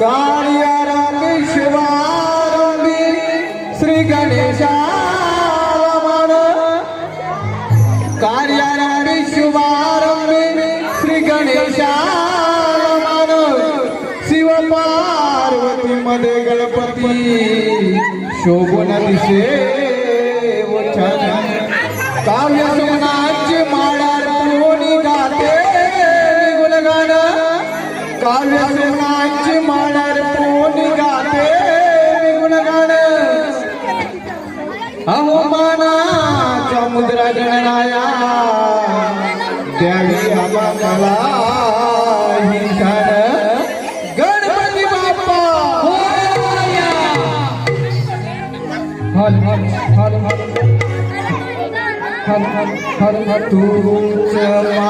कार्यारम्भिशिवारम्भि श्रीगणेशा कार्यारम्भिशिवारम्भि श्रीगणेशा शिव पार्वती मध्ये गणपती शोभन दिसे काव्य सुमनाची माळा कोणी गाते गुणगान। काव्य सुमनाची कला गणपती बाप्पा हल हल हल हल तू चला